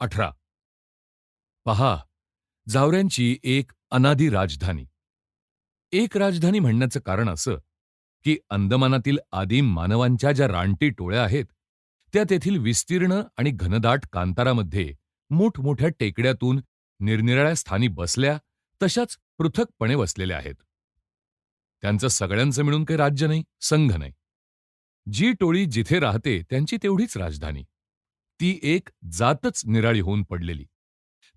अठरा. पहा जावऱ्यांची एक अनादी राजधानी. एक राजधानी म्हणण्याचं कारण असं की अंदमानातील आदिम मानवांच्या ज्या रानटी टोळ्या आहेत त्या तेथील विस्तीर्ण आणि घनदाट कांतारामध्ये मोठमोठ्या टेकड्यातून निरनिराळ्या स्थानी बसल्या तशाच पृथकपणे वसलेल्या आहेत. त्यांचं सगळ्यांचं मिळून काही राज्य नाही संघ नाही. जी टोळी जिथे राहते त्यांची तेवढीच राजधानी. ती एक जातच निराळी होऊन पडलेली.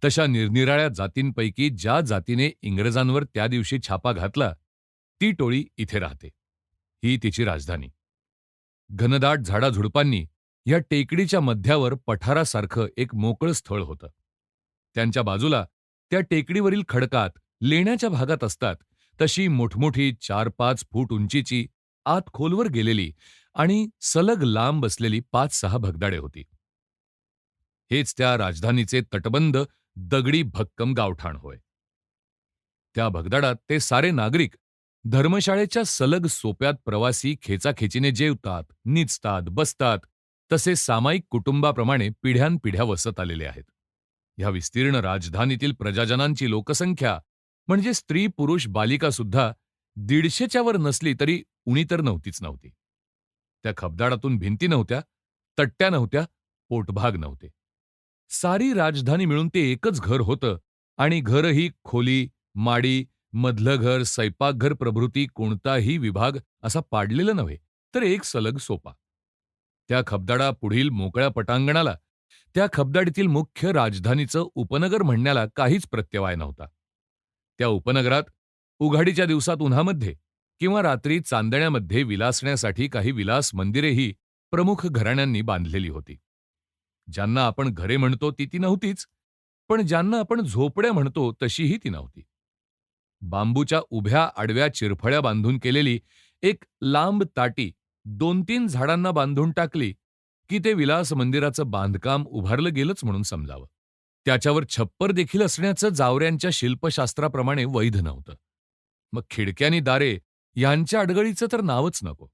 तशा निरनिराळ्या जातींपैकी ज्या जातीने इंग्रजांवर त्या दिवशी छापा घातला ती टोळी इथे राहते. ही तिची राजधानी. घनदाट झाडाझुडपांनी या टेकडीच्या मध्यावर पठारासारखं एक मोकळं स्थळ होतं. त्यांच्या बाजूला त्या टेकडीवरील खडकात लेण्याच्या भागात असतात तशी मोठमोठी चार पाच फूट उंचीची आत खोलवर गेलेली आणि सलग लांब बसलेली पाच सहा भगदाडे होती. हेच त्या राजधानीचे तटबंद दगडी भक्कम गावठाण होय. त्या भगदाडात ते सारे नागरिक धर्मशाळेच्या सलग सोप्यात प्रवासी खेचाखेचीने जेवतात निचतात बसतात तसे सामायिक कुटुंबाप्रमाणे पिढ्यानपिढ्या वसत आलेले आहेत. ह्या विस्तीर्ण राजधानीतील प्रजाजनांची लोकसंख्या म्हणजे स्त्री पुरुष बालिका सुद्धा दीडशेच्या वर नसली तरी उणी तर नव्हतीच नव्हती. त्या खबदाडातून भिंती नव्हत्या तट्ट्या नव्हत्या पोटभाग नव्हते. सारी राजधानी मिळून ते एकच घर होतं. आणि घरही खोली माडी मधलं घर स्वयंपाकघर प्रभृती कोणताही विभाग असा पाडलेला नव्हे तर एक सलग सोपा. त्या खबदाडा पुढील मोकळ्या पटांगणाला त्या खबदाडीतील मुख्य राजधानीचं उपनगर म्हणण्याला काहीच प्रत्यवाय नव्हता. त्या उपनगरात उघाडीच्या दिवसात उन्हामध्ये किंवा रात्री चांदण्यामध्ये विलासण्यासाठी काही विलास मंदिरेही प्रमुख घराण्यांनी बांधलेली होती. ज्यांना आपण घरे म्हणतो ती ती नव्हतीच पण ज्यांना आपण झोपड्या म्हणतो तशीही ती नव्हती. बांबूच्या उभ्या आडव्या चिरफळ्या बांधून केलेली एक लांब ताटी दोन तीन झाडांना बांधून टाकली की ते विलास मंदिराचं बांधकाम उभारलं गेलंच म्हणून समजावं. त्याच्यावर छप्पर देखील असण्याचं जावऱ्यांच्या शिल्पशास्त्राप्रमाणे वैध नव्हतं. मग खिडक्यानी दारे यांच्या अडगळीचं तर नावच नको.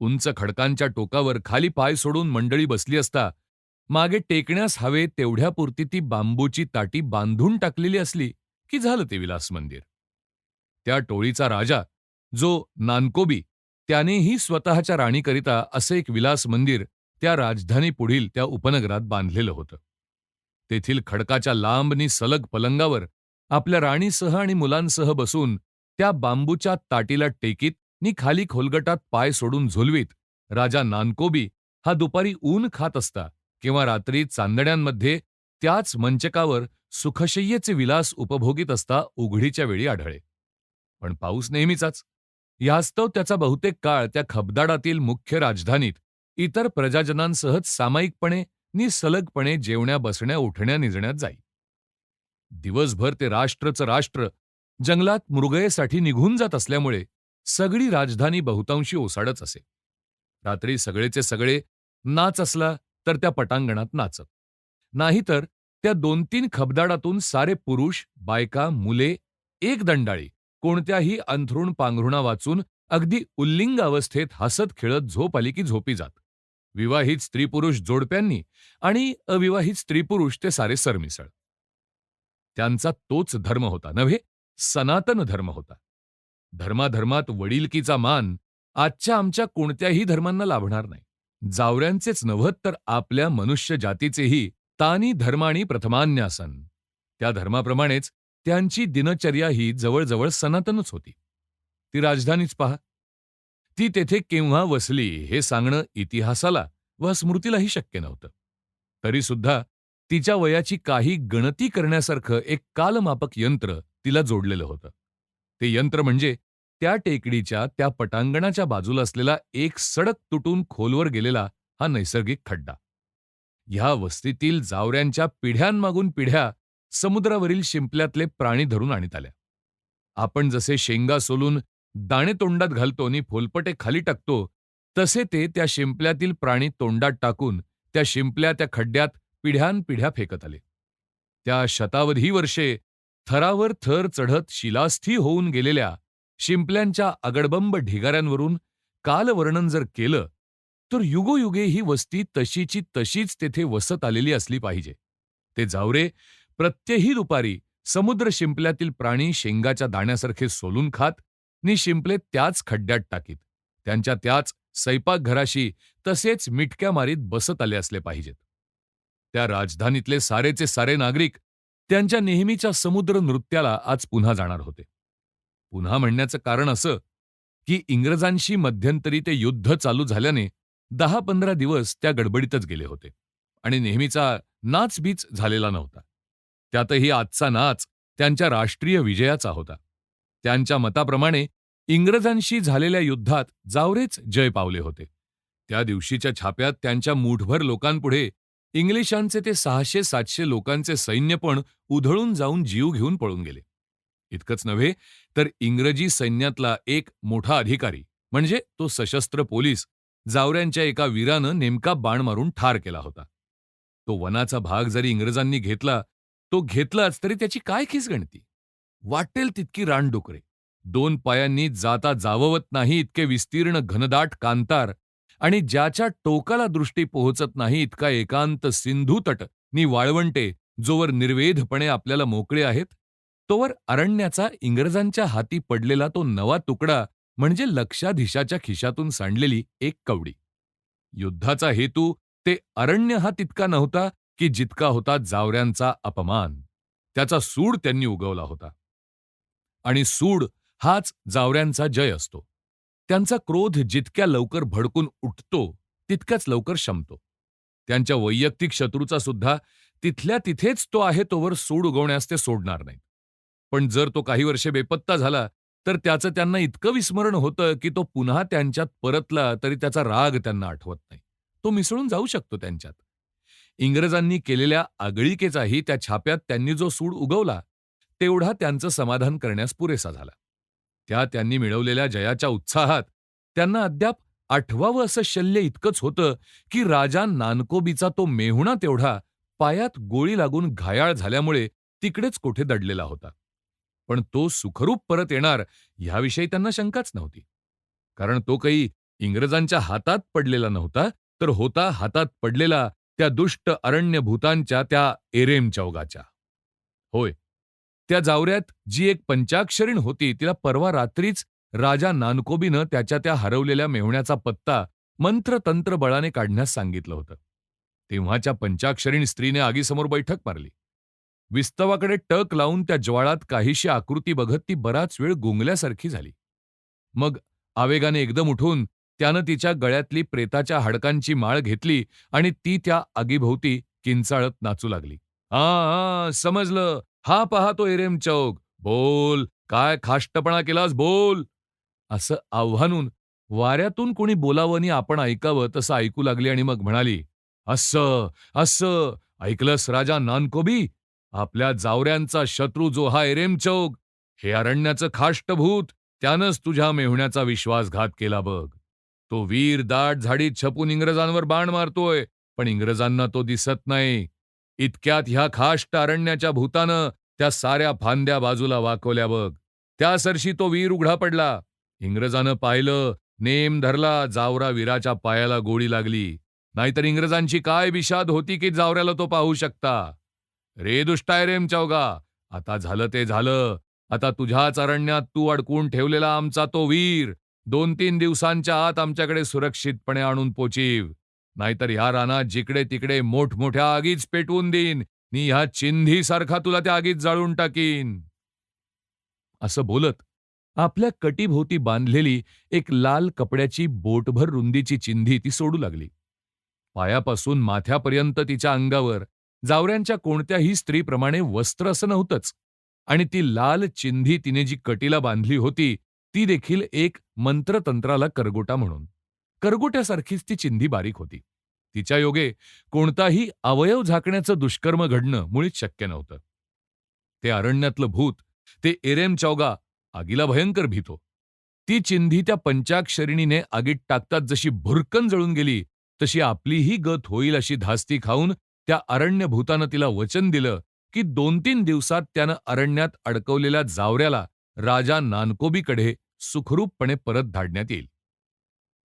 उंच खडकांच्या टोकावर खाली पाय सोडून मंडळी बसली असता मागे टेकण्यास हवे तेवढ्यापुरती ती बांबूची ताटी बांधून टाकलेली असली की झालं ते विलास मंदिर. त्या टोळीचा राजा जो नानकोबी त्यानेही स्वतःच्या राणीकरिता असं एक विलास मंदिर त्या राजधानी पुढील त्या उपनगरात बांधलेलं होतं. तेथील खडकाच्या लांबनी सलग पलंगावर आपल्या राणीसह आणि मुलांसह बसून त्या बांबूच्या ताटीला टेकीत नि खाली खोलगटात पाय सोडून झोलवीत राजा नानकोबी हा दुपारी ऊन खात असता किंवा रात्री चांदण्यांमध्ये त्याच मंचकावर सुखशय्येचे विलास उपभोगीत असता उघडीच्या वेळी आढळे. पण पाऊस नेहमीचाच. यास्तव त्याचा बहुतेक काळ त्या खबदाडातील मुख्य राजधानीत इतर प्रजाजनांसह सामायिकपणे निसलगपणे जेवण्या बसण्या उठण्या निजण्यात जाई. दिवसभर ते राष्ट्रचं राष्ट्र जंगलात मृगयेसाठी निघून जात असल्यामुळे सगळी राजधानी बहुतांशी ओसाडच असे. रात्री सगळेचे सगळे नाच असला तर त्या पटांगणात नाचत. नाहीतर त्या दोन तीन खबदाडातून सारे पुरुष बायका मुले एक दंडाळी कोणत्याही अंथरुण पांघरुणा वाचून अगदी उल्लिंग अवस्थेत हसत खेळत झोप आली की झोपी जात. विवाहित स्त्री पुरुष जोडप्यांनी आणि अविवाहित स्त्री पुरुष ते सारे सरमिसळ. त्यांचा तोच धर्म होता नव्हे? सनातन धर्म होता. धर्माधर्मात वडीलकीचा मान आजच्या आमच्या कोणत्याही धर्मांना लाभणार नाही. जावऱ्यांचेच नव्हत तर आपल्या मनुष्य जातीचेही तानी धर्माणी प्रथमान्यासन त्या धर्माप्रमाणेच त्यांची दिनचर्या ही जवळजवळ सनातनच होती. ती राजधानीच पहा. ती तेथे केव्हा वसली हे सांगणं इतिहासाला व स्मृतीलाही शक्य नव्हतं. तरीसुद्धा तिच्या वयाची काही गणती करण्यासारखं एक कालमापक यंत्र तिला जोडलेलं होतं. ते यंत्र म्हणजे त्या टेकडीच्या त्या पटांगणाच्या बाजूला असलेला एक सडक तुटून खोलवर गेलेला हा नैसर्गिक खड्डा. ह्या वस्तीतील जावऱ्यांच्या पिढ्यांमागून पिढ्या समुद्रावरील शिंपल्यातले प्राणी धरून आणीत आल्या. आपण जसे शेंगा सोलून दाणे तोंडात घालतो आणि फोलपटे खाली टाकतो तसे ते त्या शिंपल्यातील प्राणी तोंडात टाकून त्या शिंपल्या त्या खड्ड्यात पिढ्यानपिढ्या फेकत आले. त्या शतावधी वर्षे थरावर थर चढत शिलास्थी होऊन गेलेल्या शिंपल्यांच्या अगडबंब ढिगाऱ्यांवरून कालवर्णन जर केलं तर युगोयुगे ही वस्ती तशीची तशीच तेथे वसत आलेली असली पाहिजे. ते जावरे प्रत्यही दुपारी समुद्र शिंपल्यातील प्राणी शेंगाच्या दाण्यासारखे सोलून खात नि शिंपले त्याच खड्ड्यात टाकीत. त्यांच्या त्याच स्वयंपाकघराशी तसेच मिटक्या मारीत बसत आले असले पाहिजेत. त्या राजधानीतले सारेचे सारे नागरिक त्यांच्या नेहमीच्या समुद्र नृत्याला आज पुन्हा जाणार होते. पुन्हा म्हणण्याचं कारण असं की इंग्रजांशी मध्यंतरी ते युद्ध चालू झाल्याने दहा पंधरा दिवस त्या गडबडीतच गेले होते आणि नेहमीचा नाचबीच झालेला नव्हता. त्यातही आजचा नाच त्यांच्या राष्ट्रीय विजयाचा होता. त्यांच्या मताप्रमाणे इंग्रजांशी झालेल्या युद्धात जावरेच जय पावले होते. त्या दिवशीच्या छाप्यात त्यांच्या मूठभर लोकांपुढे इंग्लिशांचे ते सहाशे सातशे लोकांचे सैन्य पण उधळून जाऊन जीव घेऊन पळून गेले. इतकंच नव्हे तर इंग्रजी सैन्यातला एक मोठा अधिकारी म्हणजे तो सशस्त्र पोलीस जावऱ्यांच्या एका वीरानं नेमका बाण मारून ठार केला होता. तो वनाचा भाग जरी इंग्रजांनी घेतला तो घेतलाच तरी त्याची काय खिसगणती वाटेल तितकी रानडुकरे. दोन पायांनी जाता जाववत नाही इतके विस्तीर्ण घनदाट कांतार आणि ज्याच्या टोकाला दृष्टी पोहोचत नाही इतका एकांत सिंधू तट नि वाळवंटे जोवर निर्वेधपणे आपल्याला मोकळे आहेत? तोवर अरण्याचा इंग्रजांच्या हाती पडलेला तो नवा तुकडा म्हणजे लक्षाधीशाच्या खिशातून सांडलेली एक कवडी. युद्धाचा हेतू ते अरण्य हा तितका नव्हता की जितका होता जावऱ्यांचा अपमान. त्याचा सूड त्यांनी उगवला होता. आणि सूड हाच जावऱ्यांचा जय असतो. त्यांचा क्रोध जितक्या लवकर भडकून उठतो तितक्याच लवकर शमतो. त्यांच्या वैयक्तिक शत्रूचा सुद्धा तिथल्या तिथेच तो आहे तोवर सूड उगवण्यास ते सोडणार नाहीत. पण जर तो काही वर्षे बेपत्ता झाला तर त्याचं त्यांना इतकं विस्मरण होतं की तो पुन्हा त्यांच्यात परतला तरी त्याचा राग त्यांना आठवत नाही. तो मिसळून जाऊ शकतो त्यांच्यात. इंग्रजांनी केलेल्या आगळिकेचाही त्या छाप्यात त्यांनी जो सूड उगवला तेवढा त्यांचं समाधान करण्यास पुरेसा झाला. त्या त्यांनी मिळवलेल्या जयाच्या उत्साहात त्यांना अद्याप आठवावं असं शल्य इतकंच होतं की राजा नानकोबीचा तो मेहुणा तेवढा पायात गोळी लागून घायाळ झाल्यामुळे तिकडेच कोठे दडलेला होता. पण तो सुखरूप परत येणार ह्याविषयी त्यांना शंकाच नव्हती. कारण तो काही इंग्रजांच्या हातात पडलेला नव्हता तर होता हातात पडलेला त्या दुष्ट अरण्य भूतांच्या त्या एरेम चौगाच्या होय त्या जावऱ्यात जी एक पंचाक्षरीण होती तिला परवा रात्रीच राजा नानकोबीनं त्याच्या त्या हरवलेल्या मेहुण्याचा पत्ता मंत्रतंत्र बळाने काढण्यास सांगितलं होतं. तेव्हाच्या पंचाक्षरीण स्त्रीने आगीसमोर बैठक मारली. विस्तवाकडे टक लावून त्या ज्वाळात काहीशी आकृती बघत ती बराच वेळ गुंगल्यासारखी झाली. मग आवेगाने एकदम उठून त्यानं तिच्या गळ्यातली प्रेताच्या हाडकांची माळ घेतली आणि ती त्या आगीभोवती किंचाळत नाचू लागली. आ समजलं. हा पहा तो एरेम चौक. बोल. काय खाष्टपणा केलास बोल. असं आव्हानून वाऱ्यातून कोणी बोलावं आणि आपण ऐकावं तसं ऐकू लागली आणि मग म्हणाली अस्स अस्स ऐकलंस राजा नानकोबी? आपल्या जावऱ्यांचा शत्रू जो हा एरेम चौक हे अरण्याचं खाष्टभूत त्यानंच तुझ्या मेहुण्याचा विश्वासघात केला बघ. तो वीर दाट झाडीत छपून इंग्रजांवर बाण मारतोय पण इंग्रजांना तो दिसत नाही. इतक्यात ह्या खाष्ट अरण्याच्या भूतानं त्या साऱ्या फांद्या बाजूला वाकवल्या बघ. त्या सरशी तो वीर उघडा पडला. इंग्रजानं पाहिलं नेम धरला जावरा वीराच्या पायाला गोळी लागली. नाहीतर इंग्रजांची काय विषाद होती की जावऱ्याला तो पाहू शकता? रे दुष्टाय रेम चौगा आता झालं ते झालं. आता तुझ्याच अरण्यात तू अडकून ठेवलेला आमचा तो वीर. दोन तीन दिवसांच्या आत आमच्याकडे सुरक्षितपणे आणून पोचीव. नाहीतर ह्या रानात जिकडे तिकडे मोठमोठ्या आगीच पेटवून देईन. मी ह्या चिंधीसारखा तुला त्या आगीत जाळून टाकीन. असं बोलत आपल्या कटीभोवती बांधलेली एक लाल कपड्याची बोटभर रुंदीची चिंधी ती सोडू लागली. पायापासून माथ्यापर्यंत तिच्या अंगावर जावऱ्यांच्या कोणत्याही स्त्रीप्रमाणे वस्त्र असं नव्हतंच. आणि ती लाल चिंधी तिने जी कटीला बांधली होती ती देखील एक मंत्रतंत्राला करगोटा म्हणून. करगोट्यासारखीच ती चिंधी बारीक होती. तिच्या योगे कोणताही अवयव झाकण्याचं दुष्कर्म घडणं मुळीच शक्य नव्हतं. ते अरण्यातलं भूत ते एरेम चौगा आगीला भयंकर भीतो. ती चिंधी त्या पंचाक्षरिणीने आगीत टाकतात जशी भुरकन जळून गेली तशी आपलीही गत होईल अशी धास्ती खाऊन त्या अरण्य भूतानं तिला वचन दिलं की दोन तीन दिवसात त्यानं अरण्यात अडकवलेल्या जावऱ्याला राजा नानकोबीकडे सुखरूपपणे परत धाडण्यात येईल.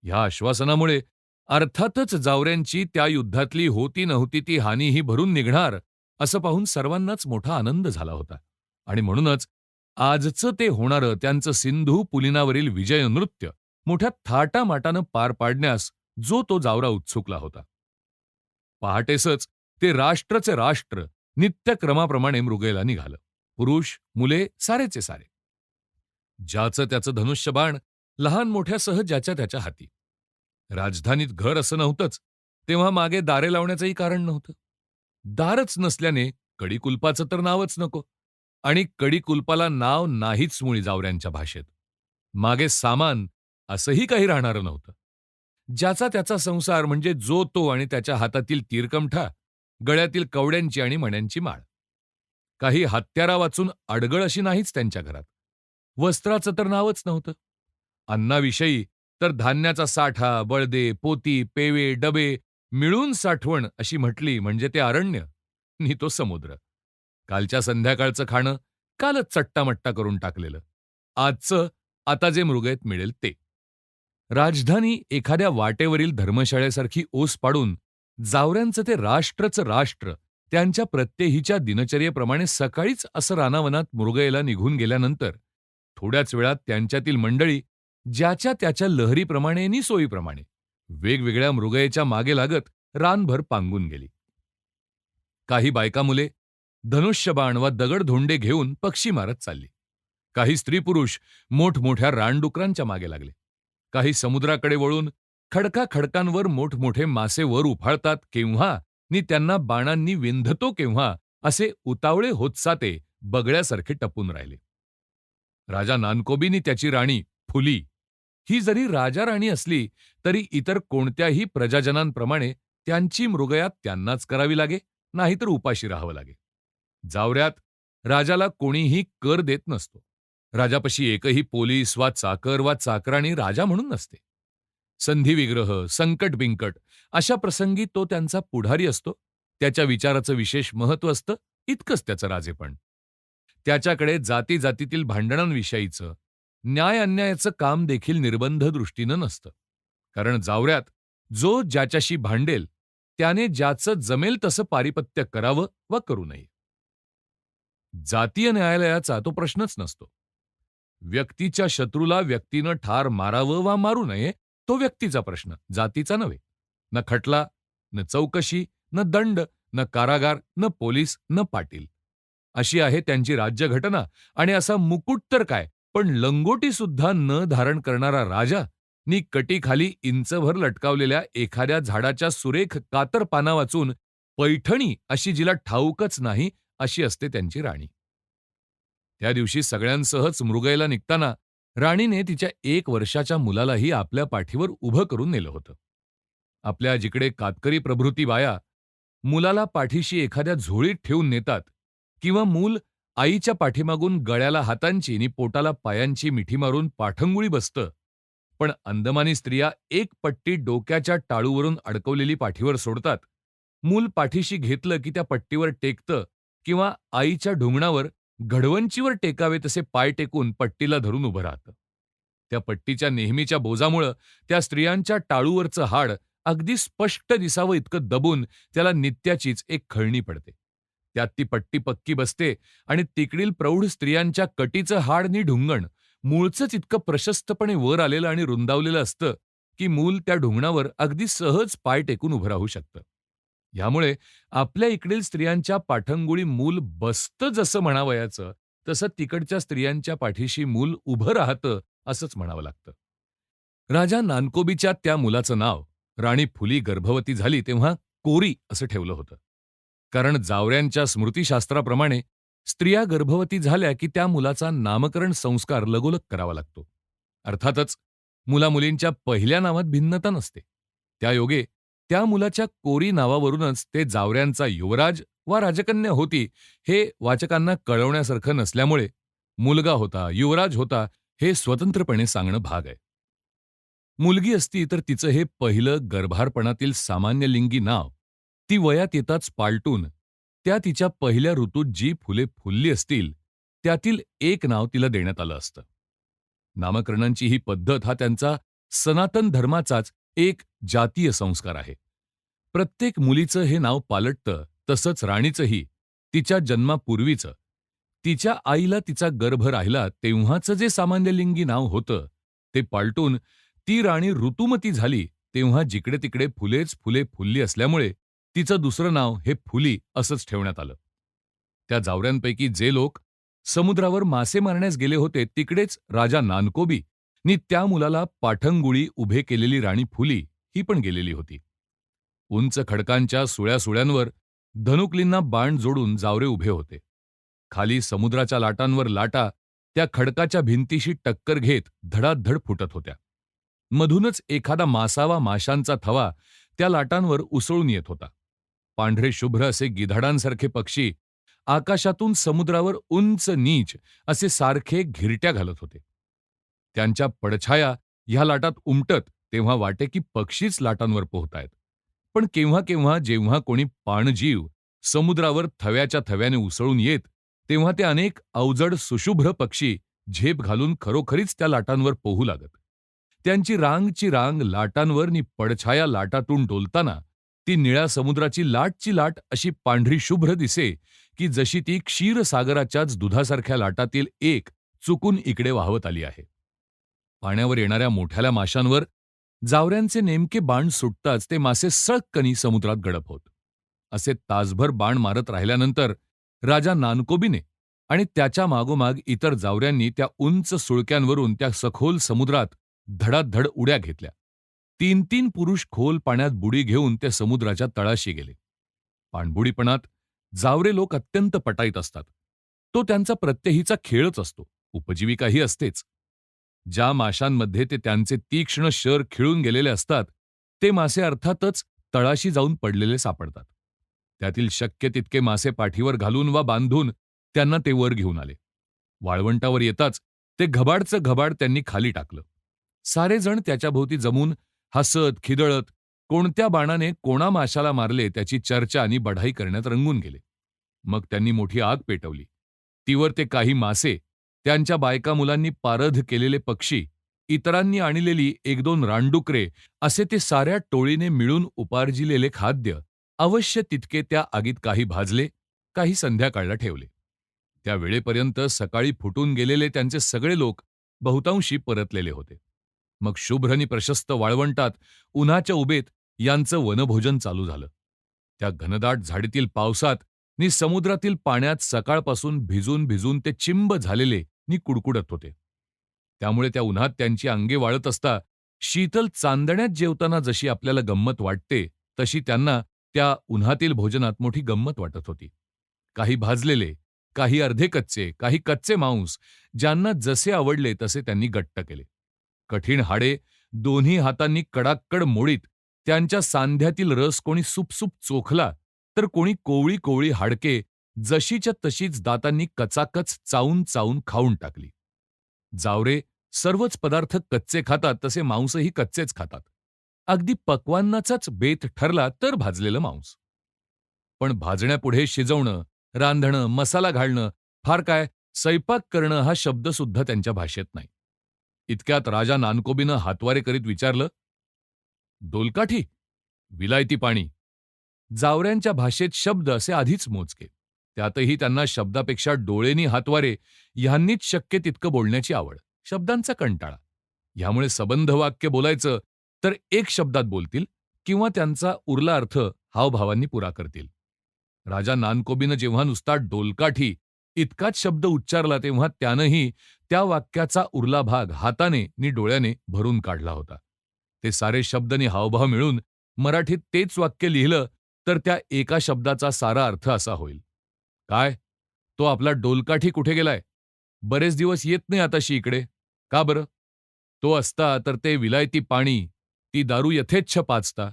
ह्या आश्वासनामुळे अर्थातच जावऱ्यांची त्या युद्धातली होती नव्हती ती हानीही भरून निघणार असं पाहून सर्वांनाच मोठा आनंद झाला होता. आणि म्हणूनच आजचं ते होणारं त्यांचं सिंधू पुलिनावरील विजय नृत्य मोठ्या थाटामाटानं पार पाडण्यास जो तो जावरा उत्सुकला होता. पहाटेसच ते राष्ट्रचे राष्ट्र. नित्यक्रमाप्रमाणे मृगेला निघालं. पुरुष मुले सारेचे सारे. ज्याचं त्याचं धनुष्यबाण लहान मोठ्यासह ज्याच्या त्याच्या हाती. राजधानीत घर असं नव्हतंच तेव्हा मागे दारे लावण्याचंही कारण नव्हतं. दारच नसल्याने कडिकुलपाचं तर नावच नको आणि कडिकुलपाला नाव नाहीच मुळी जावऱ्यांच्या भाषेत. मागे सामान असंही काही राहणारं नव्हतं. ज्याचा त्याचा संसार म्हणजे जो तो आणि त्याच्या हातातील तीरकमठा गळ्यातील कवड्यांची आणि मण्यांची माळ. काही हत्यारा वाचून अडगळ अशी नाहीच त्यांच्या घरात. वस्त्राचं तर नावच नव्हतं. अन्नाविषयी तर धान्याचा साठा बळदे पोती पेवे डबे मिळून साठवण अशी म्हटली म्हणजे ते अरण्य नि तो समुद्र. कालच्या संध्याकाळचं खाणं कालच चट्टामट्टा करून टाकलेलं. आजचं आता जे मृगयत मिळेल ते. राजधानी एखाद्या वाटेवरील धर्मशाळेसारखी ओस पाडून जावऱ्यांचं ते राष्ट्रचं राष्ट्र त्यांच्या प्रत्येहीच्या दिनचर्येप्रमाणे सकाळीच असं रानावनात मृगयेला निघून गेल्यानंतर थोड्याच वेळात त्यांच्यातील मंडळी ज्याच्या त्याच्या लहरीप्रमाणे नि सोयीप्रमाणे वेगवेगळ्या मृगयेच्या मागे लागत रानभर पांगून गेली. काही बायका मुले धनुष्यबाण वा दगडधोंडे घेऊन पक्षी मारत चालली. काही स्त्री पुरुष मोठमोठ्या रानडुकरांच्या मागे लागले. काही समुद्राकडे वळून खडका खडकांवर मोठमोठे मासे वर उफाळतात केव्हा? नि त्यांना बाणांनी विंधतो केव्हा? असे उतावळे होतसाते बगळ्यासारखे टपून राहिले. राजा नानकोबीनी त्याची राणी फुली. ही जरी राजा राणी असली तरी इतर कोणत्याही प्रजाजनांप्रमाणे त्यांची मृगयात त्यांनाच करावी लागे नाहीतर उपाशी राहावं लागे. जावऱ्यात राजाला कोणीही कर देत नसतो. राजापशी एकही पोलीस वा चाकर वा चाकराणी राजा म्हणून नसते. संधिविग्रह संकट बिंकट अशा प्रसंगी तो त्यांचा पुढारी असतो. त्याच्या विचाराचं विशेष महत्त्व असतं. इतकंच त्याचं राजेपण त्याच्याकडे जाती जातीतील भांडणांविषयीचं न्याय अन्यायाचं काम देखील निर्बंध दृष्टीनं नसतं. कारण जावऱ्यात जो ज्याच्याशी भांडेल त्याने ज्याचं जमेल तसं पारिपत्य करावं वा करू नये. जातीय न्यायालयाचा तो प्रश्नच नसतो. व्यक्तीच्या शत्रूला व्यक्तीनं ठार मारावं वा मारू नये तो व्यक्तीचा प्रश्न जातीचा नव्हे. न खटला न चौकशी न दंड न कारागार न पोलीस न पाटील. अशी आहे त्यांची राज्यघटना. आणि असा मुकुट तर काय? पण लंगोटी सुद्धा न धारण करणारा राजा नी कटीखाली इंचभर लटकावलेल्या एखाद्या झाडाच्या सुरेख कातर पाना वाचून पैठणी अशी जिला ठाऊकच नाही अशी असते त्यांची राणी. त्या दिवशी सगळ्यांसहच मृगयला निघताना राणीने तिच्या एक वर्षाच्या मुलालाही आपल्या पाठीवर उभं करून नेलं होतं. आपल्या जिकडे कातकरी प्रभृती बाया मुलाला पाठीशी एखाद्या झोळीत ठेवून नेतात किंवा मूल आईच्या पाठीमागून गळ्याला हातांची नि पोटाला पायांची मिठी मारून पाठंगुळी बसतं पण अंदमानी स्त्रिया एक पट्टी डोक्याच्या टाळूवरून अडकवलेली पाठीवर सोडतात. मूल पाठीशी घेतलं की त्या पट्टीवर टेकतं किंवा आईच्या ढुंगणावर घडवंचीवर टेकावे तसे पाय टेकून पट्टीला धरून उभं राहतं. त्या पट्टीच्या नेहमीच्या बोजामुळं त्या स्त्रियांच्या टाळूवरचं हाड अगदी स्पष्ट दिसावं इतकं दबून त्याला नित्याचीच एक खळणी पडते. त्यात ती पट्टी पक्की बसते आणि तिकडील प्रौढ स्त्रियांच्या कटीचं हाड नि ढुंगण मूळचंच इतकं प्रशस्तपणे वर आलेलं आणि रुंदावलेलं असतं की मूल त्या ढुंगणावर अगदी सहज पाय टेकून उभं राहू शकतं. ह्यामुळे आपल्या इकडील स्त्रियांच्या पाठंगुळी मूल बसतं जसं म्हणावयाचं तसं तिकडच्या स्त्रियांच्या पाठीशी मूल उभं राहतं असंच म्हणावं लागतं. राजा नानकोबीच्या त्या मुलाचं नाव राणी फुली गर्भवती झाली तेव्हा कोरी असं ठेवलं होतं. कारण जावऱ्यांच्या स्मृतिशास्त्राप्रमाणे स्त्रिया गर्भवती झाल्या की त्या मुलाचा नामकरण संस्कार लगोलग करावा लागतो. अर्थातच मुलामुलींच्या पहिल्या नावात भिन्नता नसते. त्या योगे त्या मुलाच्या कोरी नावावरूनच ते जावऱ्यांचा युवराज वा राजकन्या होती हे वाचकांना कळवण्यासारखं नसल्यामुळे मुलगा होता युवराज होता हे स्वतंत्रपणे सांगणं भाग आहे. मुलगी असती तर तिचं हे पहिलं गर्भारपणातील सामान्य लिंगी नाव ती वयात येताच पालटून त्या तिच्या पहिल्या ऋतूत जी फुले फुलली असतील त्यातील एक नाव तिला देण्यात आलं असतं. नामकरणांची ही पद्धत हा त्यांचा सनातन धर्माचाच एक जातीय संस्कार आहे. प्रत्येक मुलीचं हे नाव पालटतं तसंच राणीचंही तिच्या जन्मापूर्वीचं. तिच्या आईला तिचा गर्भ राहिला तेव्हाचं जे सामान्यलिंगी नाव होतं ते पालटून ती राणी ऋतुमती झाली तेव्हा जिकडे तिकडे फुलेच फुले फुलली असल्यामुळे तिचं दुसरं नाव हे फुली असंच ठेवण्यात आलं. त्या जावऱ्यांपैकी जे लोक समुद्रावर मासे मारण्यास गेले होते तिकडेच राजा नानकोबी नि त्या मुलाला पाठंगुळी उभे केलेली राणी फुली ही पण गेलेली होती. उंच खडकांच्या सुळ्या सुळ्यांवर धनुकलींना बाण जोडून जावरे उभे होते. खाली समुद्राच्या लाटांवर लाटा त्या खडकाच्या भिंतीशी टक्कर घेत धडाधड फुटत होत्या. मधूनच एखादा मासावा माशांचा थवा त्या लाटांवर उसळून येत होता. पांढरे शुभ्र असे गिधाडांसारखे पक्षी आकाशातून समुद्रावर उंच नीच असे सारखे घिरट्या घालत होते. त्यांच्या पडछाया ह्या लाटात उमटत तेव्हा वाटे की पक्षीच लाटांवर पोहतायत. पण केव्हा केव्हा जेव्हा कोणी पाणजीव समुद्रावर थव्याच्या थव्याने उसळून येत तेव्हा ते अनेक अवजड सुशुभ्र पक्षी झेप घालून खरोखरीच त्या लाटांवर पोहू लागत. त्यांची रांगची रांग लाटांवर नि पडछाया लाटातून डोलताना ती निळ्या समुद्राची लाटची लाट अशी पांढरी शुभ्र दिसे की जशी ती क्षीरसागराच्याच दुधासारख्या लाटातील एक चुकून इकडे वाहवत आली आहे. पाण्यावर येणाऱ्या मोठ्याल्या माशांवर जावऱ्यांचे नेमके बाण सुटताच ते मासे सळकनी समुद्रात गडप होत. असे तासभर बाण मारत राहिल्यानंतर राजा नानकोबीने आणि त्याच्या मागोमाग इतर जावऱ्यांनी त्या उंच सुळक्यांवरून त्या सखोल समुद्रात धडाधड उड्या घेतल्या. तीन तीन पुरुष खोल पाण्यात बुडी घेऊन ते समुद्राच्या तळाशी गेले. पाणबुडीपणात जावरे लोक अत्यंत पटाईत असतात. तो त्यांचा प्रत्यहीचा खेळच असतो. उपजीविकाही असतेच. ज्या माशांमध्ये ते त्यांचे तीक्ष्ण शर खिळून गेलेले असतात ते मासे अर्थातच तळाशी जाऊन पडलेले सापडतात. त्यातील शक्य तितके मासे पाठीवर घालून वा बांधून त्यांना ते वर घेऊन आले. वाळवंटावर येताच ते घबाडचं घबाड त्यांनी खाली टाकलं. सारेजण त्याच्याभोवती जमून हसत खिदळत कोणत्या बाणाने कोणा माशाला मारले त्याची चर्चा आणि बढाई करण्यात रंगून गेले. मग त्यांनी मोठी आग पेटवली. तीवर ते काही मासे त्यांच्या बायका मुलांनी पारध केलेले पक्षी इतरांनी आणलेली एक दोन रानडुकरे असे ते साऱ्या टोळीने मिळून उपार्जिलेले खाद्य अवश्य तितके त्या आगीत काही भाजले काही संध्याकाळला ठेवले. त्या वेळेपर्यंत सकाळी फुटून गेलेले त्यांचे सगळे लोक बहुतांशी परतलेले होते. मग शुभ्रनी प्रशस्त वाळवंटात उन्हाच्या उबेत यांचं वनभोजन चालू झालं. त्या घनदाट झाडीतील पावसात नि समुद्रातील पाण्यात सकाळपासून भिजून भिजून ते चिंब झालेले नि कुडकुडत होते. त्यामुळे त्या उन्हात त्यांची अंगे वाळत असता शीतल चांदण्यात जेवताना जशी आपल्याला गंमत वाटते तशी त्यांना त्या उन्हातील भोजनात मोठी गंमत वाटत होती. काही भाजलेले काही अर्धे कच्चे काही कच्चे मांस ज्यांना जसे आवडले तसे त्यांनी गट्ट केले. कठीण हाडे दोन्ही हातांनी कडाक्कड मोडीत त्यांच्या सांध्यातील रस कोणी सुपसुप चोखला तर कोणी कोवळी कोवळी हाडके जशीच्या तशीच दातांनी कचाकच चावून चावून खाऊन टाकली. जावरे सर्वच पदार्थ कच्चे खातात तसे मांसही कच्चेच खातात. अगदी पक्वांनाचाच बेत ठरला तर भाजलेलं मांस. पण भाजण्यापुढे शिजवणं रांधणं मसाला घालणं फार काय स्वयंपाक करणं हा शब्दसुद्धा त्यांच्या भाषेत नाही. इतक्यात राजा नानकोबीनं हातवारे करीत विचारलं डोलकाठी विलायती पाणी जावऱ्यांच्या भाषेत शब्द असे आधीच मोजके. त्यातही त्यांना शब्दापेक्षा डोळेनी हातवारे ह्यांनीच शक्य तितकं बोलण्याची आवड शब्दांचा कंटाळा. ह्यामुळे सबंध वाक्य बोलायचं तर एक शब्दात बोलतील किंवा त्यांचा उरला अर्थ हावभावांनी पुरा करतील. राजा नानकोबीनं जेव्हा नुसता डोलकाठी इतकाच शब्द उच्चारला तेव्हा त्यानंही त्या वाक्याचा उरला भाग हाताने नि डोळ्याने भरून काढला होता. ते सारे शब्द नि हावभाव मिळून मराठीत तेच वाक्य लिहिलं तर त्या एका शब्दाचा सारा अर्थ असा होईल. काय? तो आपला डोलकाठी कुठे गेलाय? बरेच दिवस येत नाही आताशी इकडे. का बरं? तो असता तर ते विलायती पाणी ती दारू यथेच्छ पाचता.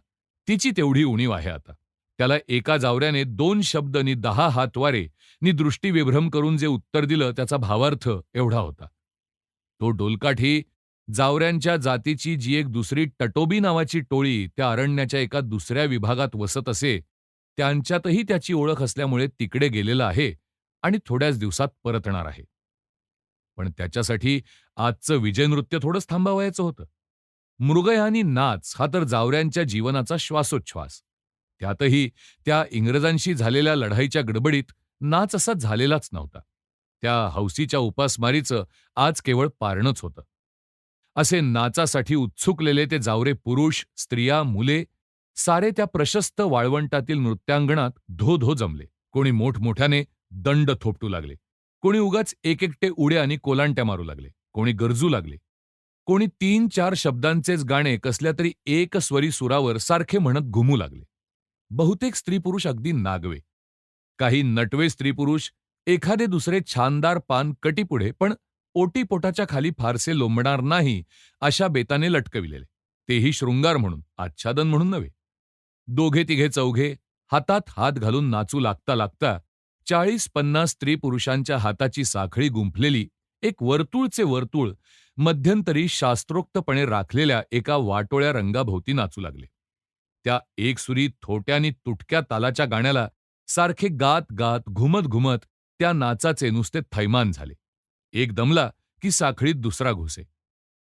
तिची तेवढी उणीव आहे आता. त्याला एका जावऱ्याने दोन शब्द नि दहा हातवारे नि दृष्टी विभ्रम करून जे उत्तर दिलं त्याचा भावार्थ एवढा होता. तो डोलकाठी जावऱ्यांच्या जातीची जी एक दुसरी टटोबी नावाची टोळी त्या अरण्याच्या एका दुसऱ्या विभागात वसत असे त्यांच्यातही त्याची ओळख असल्यामुळे तिकडे गेलेला आहे आणि थोड्याच दिवसात परतणार आहे. पण त्याच्यासाठी आजचं विजयनृत्य थोडंच थांबावायचं होतं. मृगयानी नाच हा तर जावऱ्यांच्या जीवनाचा श्वासोच्छ्वास. त्यातही त्या इंग्रजांशी झालेल्या लढाईच्या गडबडीत नाच असा झालेलाच नव्हता. त्या हौसीच्या उपासमारीचं आज केवळ पारणच होतं. असे नाचासाठी उत्सुकलेले ते जावरे पुरुष स्त्रिया मुले सारे त्या प्रशस्त वाळवंटातील नृत्यांगणात धो धो जमले. कोणी मोठमोठ्याने दंड थोपटू लागले. कोणी उगाच एक एकटे उड्या आणि कोलांट्या मारू लागले. कोणी गरजू लागले. कोणी तीन चार शब्दांचेच गाणे कसल्या तरी एक स्वरी सुरावर सारखे म्हणत घुमू लागले. बहुतेक स्त्री पुरुष अगदी नागवे. काही नटवे स्त्री पुरुष एखादे दुसरे छानदार पान कटीपुढे पण ओटीपोटाच्या खाली फारसे लोंबणार नाही अशा बेताने लटकविलेले. तेही शृंगार म्हणून आच्छादन म्हणून नव्हे. दोघे तिघे चौघे हातात हात घालून नाचू लागता लागता चाळीस पन्नास स्त्री पुरुषांच्या हाताची साखळी गुंफलेली एक वर्तुळचे वर्तुळ मध्यंतरी शास्त्रोक्तपणे राखलेल्या एका वाटोळ्या रंगाभोवती नाचू लागले. त्या एकसुरी थोट्यानी तुटक्या तालाच्या गाण्याला सारखे गात गात घुमत घुमत त्या नाचाचे नुसते थैमान झाले. एक दमला की साखळीत दुसरा घुसे.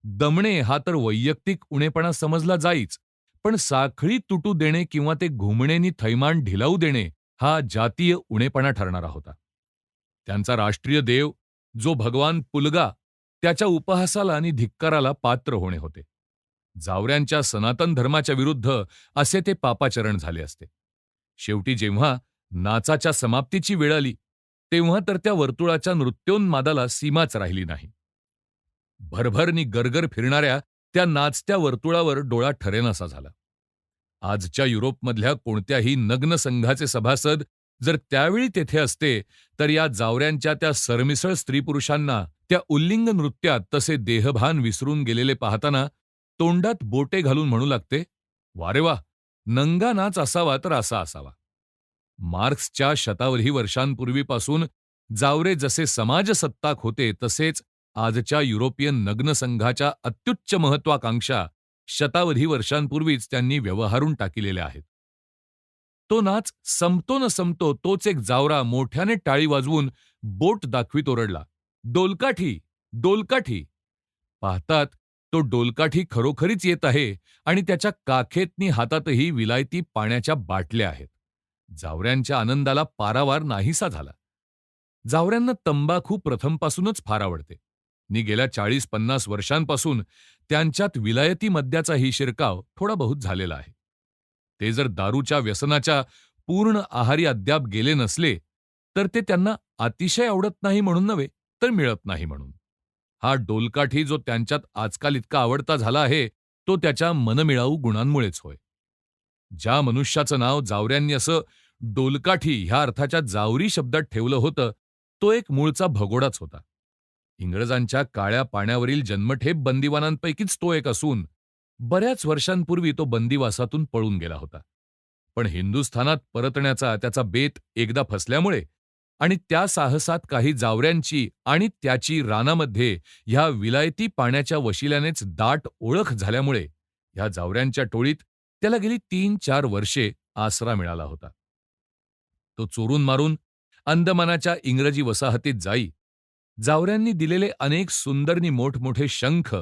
दमणे हा तर वैयक्तिक उणेपणा समजला जाईच पण साखळी तुटू देणे किंवा ते घुमणेनी थैमान ढिलावू देणे हा जातीय उणेपणा ठरणारा होता. त्यांचा राष्ट्रीय देव जो भगवान पुलगा त्याच्या उपहासाला आणि धिक्काराला पात्र होणे होते. जावऱ्यांच्या सनातन धर्माच्या विरुद्ध असे ते पापाचरण झाले असते. शेवटी जेव्हा नाचाच्या समाप्तीची वेळ आली तेव्हा तर त्या वर्तुळाच्या नृत्योन्मादाला सीमाच राहिली नाही. भरभरनी गरगर फिरणाऱ्या त्या नाचत्या वर्तुळावर डोळा ठरेनासा झाला. आजच्या युरोपमधल्या कोणत्याही नग्न संघाचे सभासद जर त्यावेळी तेथे असते तर या जावऱ्यांच्या त्या सरमिसळ स्त्रीपुरुषांना त्या उल्लिंग नृत्यात तसे देहभान विसरून गेलेले पाहताना तोंडात बोटे घालून म्हणू लागते वारे वा नंगा नाच असावा तर असा असावा. मार्क्सच्या शतावधी वर्षांपूर्वीपासून जावरे जसे समाजसत्ताक होते तसेच आजच्या युरोपियन नग्न संघाच्या अत्युच्च महत्वाकांक्षा शतावधी वर्षांपूर्वीच त्यांनी व्यवहारून टाकिलेल्या आहेत. तो नाच संपतो न संपतो तोच एक जावरा मोठ्याने टाळी वाजवून बोट दाखवीत ओरडला डोलकाठी डोलकाठी. पाहतात तो डोलकाठी खरोखरीच येत आहे आणि त्याच्या काखेतनी हातातही विलायती पाण्याच्या बाटल्या आहेत. जावऱ्यांच्या आनंदाला पारावार नाहीसा झाला. जावऱ्यांना तंबाखू प्रथमपासूनच फार आवडते. नि गेल्या चाळीस पन्नास वर्षांपासून त्यांच्यात विलायती मद्याचाही शिरकाव थोडा बहुत झालेला आहे. ते जर दारूच्या व्यसनाच्या पूर्ण आहारी अद्याप गेले नसले तर ते त्यांना अतिशय आवडत नाही म्हणून नव्हे तर मिळत नाही म्हणून. हा डोलकाठी जो त्यांच्यात आजकाल इतका आवडता झाला आहे तो त्याच्या मनमिळाऊ गुणांमुळेच होय. ज्या मनुष्याचं नाव जावऱ्यांनी असं डोलकाठी ह्या अर्थाच्या जावरी शब्दात ठेवलं होतं तो एक मूळचा भगोडाच होता. इंग्रजांच्या काळ्या पाण्यावरील जन्मठेप बंदिवानांपैकीच तो एक असून बऱ्याच वर्षांपूर्वी तो बंदिवासातून पळून गेला होता. पण हिंदुस्थानात परतण्याचा त्याचा बेत एकदा फसल्यामुळे आणि त्या साहसात काही जावऱ्यांची आणि त्याची रानामध्ये ह्या विलायती पाण्याच्या वशिल्यानेच दाट ओळख झाल्यामुळे ह्या जावऱ्यांच्या टोळीत त्याला गेली तीन चार वर्षे आसरा मिळाला होता. तो चोरून मारून अंदमानाच्या इंग्रजी वसाहतीत जाई. जावऱ्यांनी दिलेले अनेक सुंदरनी मोठमोठे शंख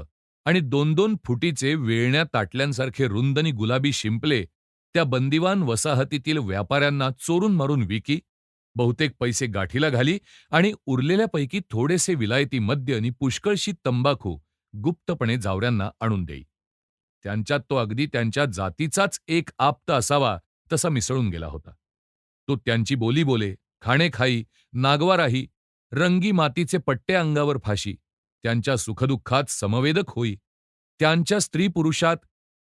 आणि दोन दोन फुटीचे वेळण्या ताटल्यांसारखे रुंदनी गुलाबी शिंपले त्या बंदिवान वसाहतीतील व्यापाऱ्यांना चोरून मारून विकी बहुतेक पैसे गाठीला घाली आणि उरलेल्यापैकी थोडेसे विलायती मद्य आणि पुष्कळशी तंबाखू गुप्तपणे जावऱ्यांना आणून देई. त्यांच्यात तो अगदी त्यांच्या जातीचाच एक आप्त असावा तसा मिसळून गेला होता. तो त्यांची बोली बोले खाणे खाई नागवा राही रंगी मातीचे पट्टे अंगावर फाशी त्यांच्या सुखदुःखात समवेदक होई त्यांच्या स्त्री पुरुषात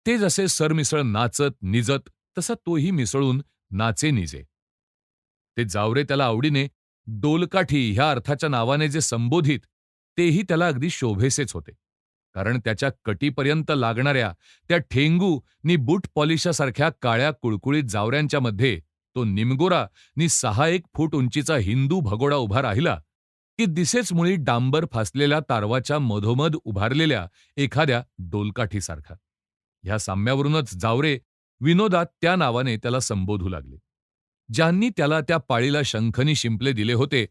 ते जसे सरमिसळ नाचत निजत तसा तोही मिसळून नाचे निजे. ते जावरे त्याला आवडीने डोलकाठी ह्या अर्थाच्या नावाने जे संबोधित तेही त्याला अगदी शोभेसेच होते. कारण त्याच्या कटीपर्यंत लागणाऱ्या त्या ठेंगू नि बूट पॉलिशासारख्या काळ्या कुळकुळीत जावऱ्यांच्या मध्ये तो निमगोरा नि सहा एक फूट उंचीचा हिंदू भगोडा उभा राहिला की दिसेच मुळी डांबर फासलेल्या तारवाच्या मधोमध उभारलेल्या एखाद्या डोलकाठीसारखा. ह्या साम्यावरूनच जावरे विनोदात त्या नावाने त्याला संबोधू लागले. ज्यांनी त्याला त्या पाळीला शंखनी शिंपले दिले होते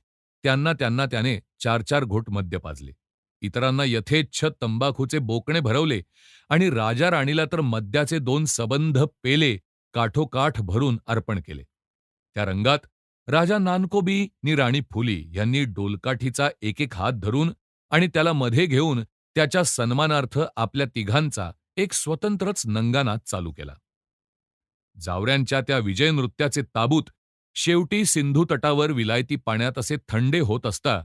त्यांना त्यांना त्याने चार चार घोट मद्य पाजले. इतरांना यथेच्छ तंबाखूचे बोकणे भरवले आणि राजा राणीला तर मद्याचे दोन सबंध पेले काठोकाठ भरून अर्पण केले. त्या रंगात राजा नानकोबी नि राणी फुली यांनी डोलकाठीचा एक एक हात धरून आणि त्याला मध्ये घेऊन त्याच्या सन्मानार्थ आपल्या तिघांचा एक स्वतंत्रच नंगानाच चालू केला. जावऱ्यांच्या त्या विजय नृत्याचे ताबूत शेवटी सिंधू तटावर विलायती पाण्यात असे थंडे होत असता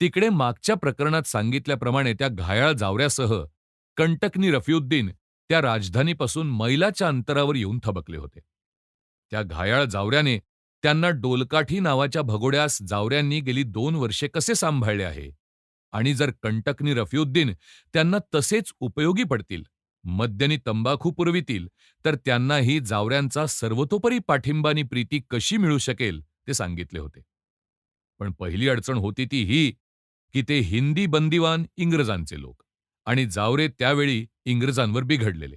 तिकडे मागच्या प्रकरणात सांगितल्याप्रमाणे त्या घायाळ जावऱ्यासह कंटकनी रफिउद्दीन त्या राजधानीपासून मैलाच्या अंतरावर येऊन थबकले होते. त्या घायाळ जावऱ्याने त्यांना डोलकाठी नावाच्या भगोड्यास जावऱ्यांनी गेली दोन वर्षे कसे सांभाळले आहे? आणि जर कंटकनी रफिउद्दीन त्यांना तसेच उपयोगी पडतील मद्यनी तंबाखू पुरवितील तर त्यांनाही जावऱ्यांचा सर्वतोपरी पाठिंबानी प्रीती कशी मिळू शकेल ते सांगितले होते. पण पहिली अडचण होती ती ही की ते हिंदी बंदिवान इंग्रजांचे लोक आणि जावरे त्यावेळी इंग्रजांवर बिघडलेले.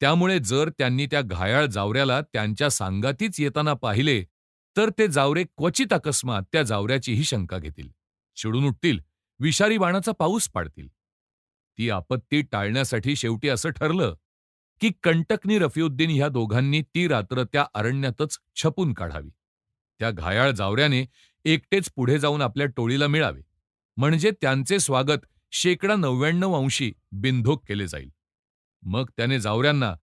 त्यामुळे जर त्यांनी त्या घायाळ जावऱ्याला त्यांच्या सांगातीच येताना पाहिले तर ते जावरे क्वचित अकस्मात त्या जावऱ्याचीही शंका घेतील. चिडून उठतील. विषारी बाणाचा पाऊस पाडतील. ती आपत्ती टाळण्यासाठी शेवटी असं ठरलं की कंटकनी रफिउद्दीन ह्या दोघांनी ती रात्र त्या अरण्यातच छपून काढावी. त्या घायाळ जावऱ्याने एकटेच पुढे जाऊन आपल्या टोळीला मिळावे. म्हणजे त्यांचे स्वागत शेकडा नव्याण्णव अंशी बिनधोक केले जाईल. मग त्याने जावऱ्यांना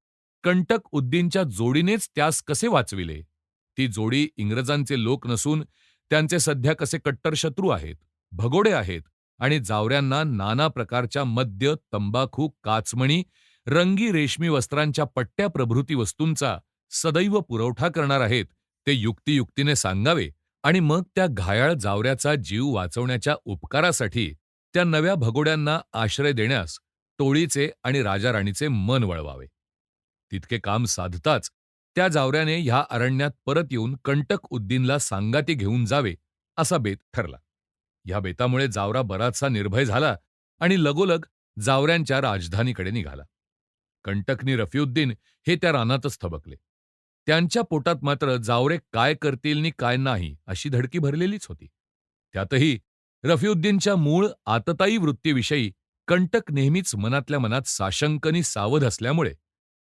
कंटक उद्दीनच्या जोडीनेच त्यास कसे वाचविले? ती जोडी इंग्रजांचे लोक नसून त्यांचे सध्या कसे कट्टर शत्रू आहेत भगोडे आहेत आणि जावऱ्यांना नाना प्रकारच्या मद्य तंबाखू काचमणी रंगी रेशमी वस्त्रांच्या पट्ट्या प्रभृती वस्तूंचा सदैव पुरवठा करणार आहेत ते युक्तियुक्तीने सांगावे आणि मग त्या घायाळ जावऱ्याचा जीव वाचवण्याच्या उपकारासाठी त्या नव्या भगोड्यांना आश्रय देण्यास टोळीचे आणि राजाराणीचे मन वळवावे. तितके काम साधताच त्या जावऱ्याने ह्या अरण्यात परत येऊन कंटक उद्दीनला सांगाती घेऊन जावे असा बेत ठरला. ह्या बेतामुळे जावरा बराचसा निर्भय झाला आणि लगोलग जावऱ्यांच्या राजधानीकडे निघाला. कंटकनी रफिउद्दीन हे त्या रानातच थबकले. त्यांच्या पोटात मात्र जावरे काय करतील नि काय नाही अशी धडकी भरलेलीच होती. त्यातही रफिउद्दीनच्या मूळ आतताई वृत्तीविषयी कंटक नेहमीच मनातल्या मनात साशंकनी सावध असल्यामुळे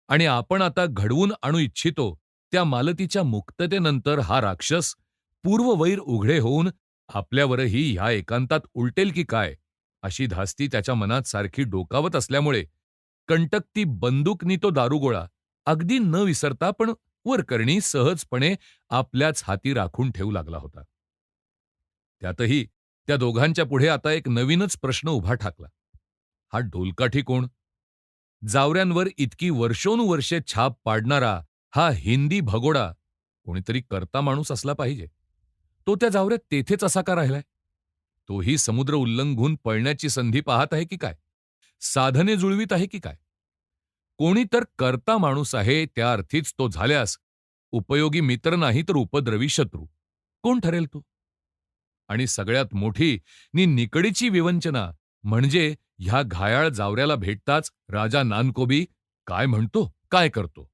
आणि आपण आता घडवून आणू इच्छितो त्या मालतीच्या मुक्ततेनंतर हा राक्षस पूर्ववैर उघडे होऊन आपल्यावरही ह्या एकांतात उलटेल की काय अशी धास्ती त्याच्या मनात सारखी डोकावत असल्यामुळे कंटकती बंदूकनी तो दारुगोळा अगदी न विसरता पण वरकरणी सहजपणे आपल्याच हाती राखून ठेवू लागला होता. त्यातही त्या दोघांच्या पुढे आता एक नवीनच प्रश्न उभा ठाकला. हा डोलकाठी कोण? जावऱ्यांवर इतकी वर्षोनुवर्षे छाप पाडणारा हा हिंदी भगोडा कोणीतरी करता माणूस असला पाहिजे. तो त्या जावऱ्यात तेथेच असा का राहिलाय? तोही समुद्र उल्लंघून पळण्याची संधी पाहत आहे की काय? साधने जुळवीत आहे की काय? कोणी तर करता माणूस आहे त्या अर्थीच तो झाल्यास उपयोगी मित्र नाही तर उपद्रवी शत्रू. कोण ठरेल तो? आणि सगळ्यात मोठी नि निकडीची विवंचना म्हणजे ह्या घायाळ जावऱ्याला भेटताच राजा नानकोबी काय म्हणतो काय करतो?